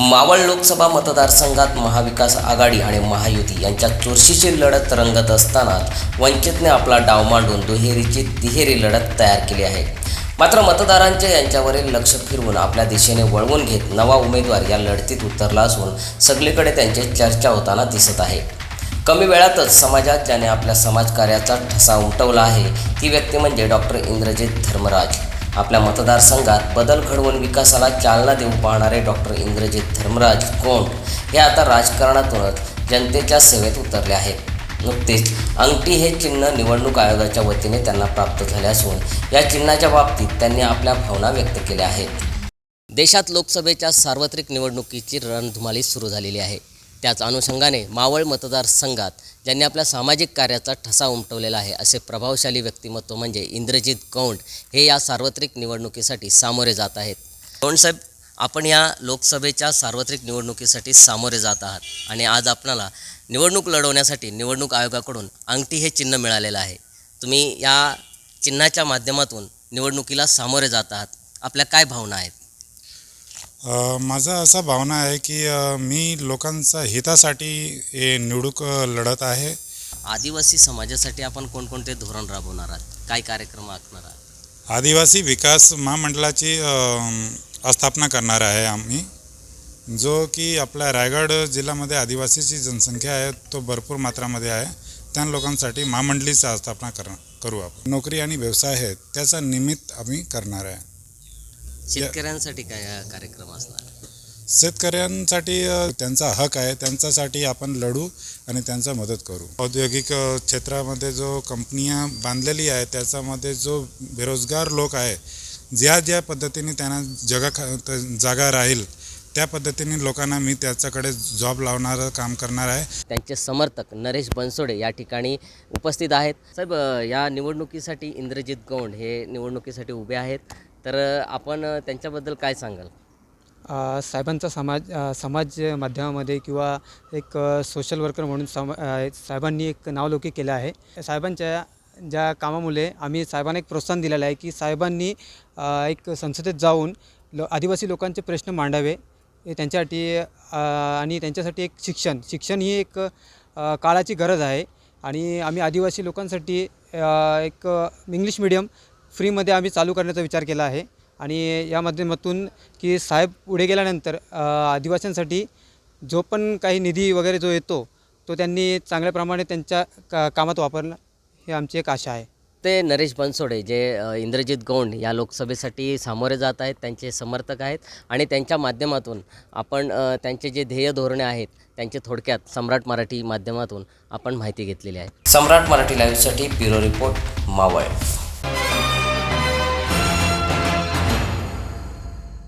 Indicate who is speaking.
Speaker 1: मावळ लोकसभा मतदारसंघात महाविकास आघाडी आणि महायुती यांच्या चुरशीची लढत रंगत असताना वंचितने आपला डाव मांडून दुहेरीची तिहेरी लढत तयार केली आहे. मात्र मतदारांचे यांच्यावरील लक्ष फिरवून आपल्या दिशेने वळवून घेत नवा उमेदवार या लढतीत उतरला असून सगळीकडे त्यांची चर्चा होताना दिसत आहे. कमी वेळातच समाजात ज्याने आपल्या समाजकार्याचा ठसा उमटवला आहे ती व्यक्ती म्हणजे डॉक्टर इंद्रजित धर्मराज. आपल्या मतदारसंघात बदल घडवून विकासाला चालना देऊ पाहणारे डॉक्टर इंद्रजित धर्मराज कोंड हे आता राजकारणातूनच जनतेच्या सेवेत उतरले आहेत. नुकतेच अंगठी हे चिन्ह निवडणूक आयोगाच्या वतीने त्यांना प्राप्त झाले असून या चिन्हाच्या बाबतीत त्यांनी आपल्या भावना व्यक्त केल्या आहेत. देशात लोकसभेच्या सार्वत्रिक निवडणुकीची रणधुमाळी सुरू झालेली आहे. त्याच अनुषंगाने मावळ मतदारसंघात ज्यांनी आपल्या सामाजिक कार्याचा ठसा उमटवलेला आहे असे प्रभावशाली व्यक्तिमत्व म्हणजे इंद्रजित गौंड हे या सार्वत्रिक निवडणुकीसाठी सामोरे जात आहेत. गौंडसाहेब आपण या लोकसभेच्या सार्वत्रिक निवडणुकीसाठी सामोरे जात आहात आणि आज आपणाला निवडणूक लढवण्यासाठी निवडणूक आयोगाकडून अंगठी हे चिन्ह मिळालेलं आहे. तुम्ही या चिन्हाच्या माध्यमातून निवडणुकीला सामोरे जात आहात. आपल्या काय भावना आहेत?
Speaker 2: माझा असा भावना आहे की मी लोकांचा हितासाठी हे निवडणूक लढत आहे.
Speaker 1: आदिवासी समाजासाठी आपण कोणकोणते धोरण राबवणार आहात? काय कार्यक्रम आखणार आहात?
Speaker 2: आदिवासी विकास महामंडळाची स्थापना करणार आहे आम्ही. जो की आपल्या रायगड जिल्ह्यामध्ये आदिवासीची जनसंख्या आहे तो भरपूर मात्रामध्ये आहे. त्या लोकांसाठी महामंडळीची स्थापना कर करू आपण. नोकरी आणि व्यवसाय आहे त्याचा निमित्त आम्ही करणार आहे.
Speaker 1: शेतकऱ्यांसाठी काय कार्यक्रम असणार?
Speaker 2: शेतकऱ्यांसाठी अ, त्यांचा हक आहे त्यांच्यासाठी आपण लढू आणि त्यांचा मदत करू. औद्योगिक अ, क्षेत्रामध्ये जो कंपन्या बांधलेली आहे त्याच्यामध्ये जो बेरोजगार लोक आहे ज्या ज्या पद्धतीने त्यांना जगा ख त- जागा राहील त्या पद्धतीने लोकांना मी त्याच्याकडे जॉब लावणारं काम करणार आहे.
Speaker 1: त्यांचे समर्थक नरेश बनसोडे या ठिकाणी उपस्थित आहेत. साहेब अ, या निवडणुकीसाठी इंद्रजित गौंड हे निवडणुकीसाठी उभे आहेत. तर आपण त्यांच्याबद्दल काय सांगाल?
Speaker 3: साहेबांचा समाज समाज माध्यमामध्ये किंवा एक सोशल वर्कर म्हणून सम साहेबांनी एक नावलौकिक केलं आहे. साहेबांच्या ज्या कामामुळे आम्ही साहेबांना एक प्रोत्साहन दिलेलं आहे की साहेबांनी एक संसदेत जाऊन लो आदिवासी लोकांचे प्रश्न मांडावे. हे त्यांच्यासाठी आणि त्यांच्यासाठी एक शिक्षण. शिक्षण ही एक काळाची गरज आहे. आणि आम्ही आदिवासी लोकांसाठी एक इंग्लिश मिडियम फ्रीमध्ये आम्ही चालू करण्याचा विचार केला आहे. आणि या माध्यमातून की साहेब पुढे गेल्यानंतर आदिवासींसाठी जो पण काही निधी वगैरे जो येतो तो त्यांनी चांगल्या प्रमाणे त्यांच्या का कामात वापरला ही आमची एक आशा आहे.
Speaker 1: ते नरेश बनसोडे जे इंद्रजित गौंड या लोकसभेसाठी सामोरे जात आहेत त्यांचे समर्थक आहेत आणि त्यांच्या माध्यमातून आपण त्यांचे जे ध्येय धोरणे आहेत त्यांचे थोडक्यात सम्राट मराठी माध्यमातून आपण माहिती घेतलेली आहे. सम्राट मराठी लाईव्हसाठी ब्युरो रिपोर्ट मावळ.